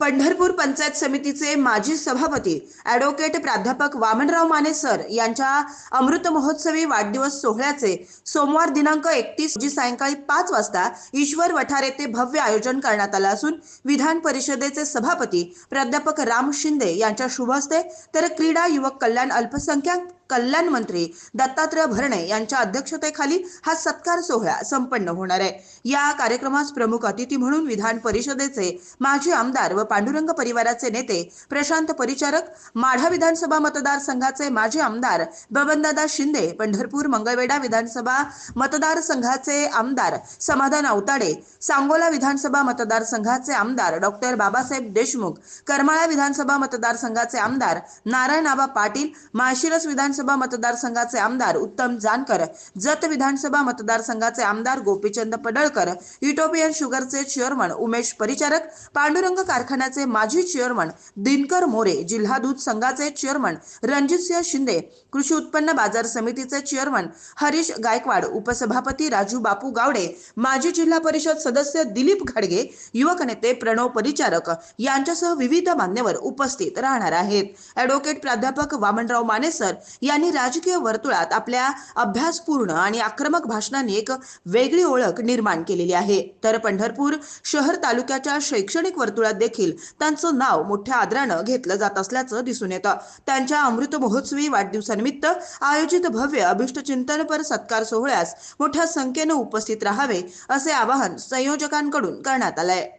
पंढरपूर पंचायत समितीचे माजी सभापती ॲडव्होकेट प्राध्यापक वामनराव माने सर यांच्या अमृत महोत्सवी वाढदिवस सोहळ्याचे सोमवार दिनांक एकतीस रोजी सायंकाळी पाच वाजता ईश्वर वठार येथे भव्य आयोजन करण्यात आलं असून विधान परिषदेचे सभापती प्राध्यापक राम शिंदे यांच्या शुभ हस्ते तर क्रीडा युवक कल्याण अल्पसंख्याक कल्याण मंत्री दत्तात्रय भरणे यांच्या अध्यक्षतेखाली हा सत्कार सोहळा संपन्न होणार आहे. या कार्यक्रमास प्रमुख अतिथी म्हणून विधान परिषदेचे माजी आमदार व पांडुरंग परिवाराचे नेते प्रशांत परिचारक माढा विधानसभा मतदारसंघाचे माजी आमदार बबनदादा शिंदे पंढरपूर मंगळवेढा विधानसभा मतदारसंघाचे आमदार समाधान अवताडे सांगोला विधानसभा मतदारसंघाचे आमदार डॉक्टर बाबासाहेब देशमुख करमाळा विधानसभा मतदारसंघाचे आमदार नारायण आबा पाटील माळशिरस विधानसभा विधानसभा मतदारसंघाचे आमदार उत्तम जानकर जत विधानसभा मतदारसंघाचे आमदार गोपीचंद पडळकर युटोपियन शुगरचे चेअरमन उमेश परिचारक पांडुरंग कारखान्याचे माजी चेअरमन दिनकर मोरे जिल्हा दूध संघाचे चेअरमन रणजितसिंह शिंदे कृषी उत्पन्न बाजार समितीचे चेअरमन हरीश गायकवाड उपसभापती राजू बापू गावडे माजी जिल्हा परिषद सदस्य दिलीप घाडगे युवक नेते प्रणव परिचारक यांच्यासह विविध मान्यवर उपस्थित राहणार आहेत. ऍडव्होकेट प्राध्यापक वामनराव माने सर यांनी राजकीय वर्तुळात आपल्या अभ्यासपूर्ण आणि आक्रमक भाषणाने एक वेगळी ओळख निर्माण केलेली आहे. तर पंढरपूर शहर तालुक्याच्या शैक्षणिक वर्तुळात देखील त्यांचं नाव मोठ्या आदरानं घेतलं जात असल्याचं दिसून येतं. त्यांच्या अमृत महोत्सवी वाढदिवसानिमित्त आयोजित भव्य अभिष्ट चिंतनपर सत्कार सोहळ्यास मोठ्या संख्येनं उपस्थित राहावे असे आवाहन संयोजकांकडून करण्यात आलंय.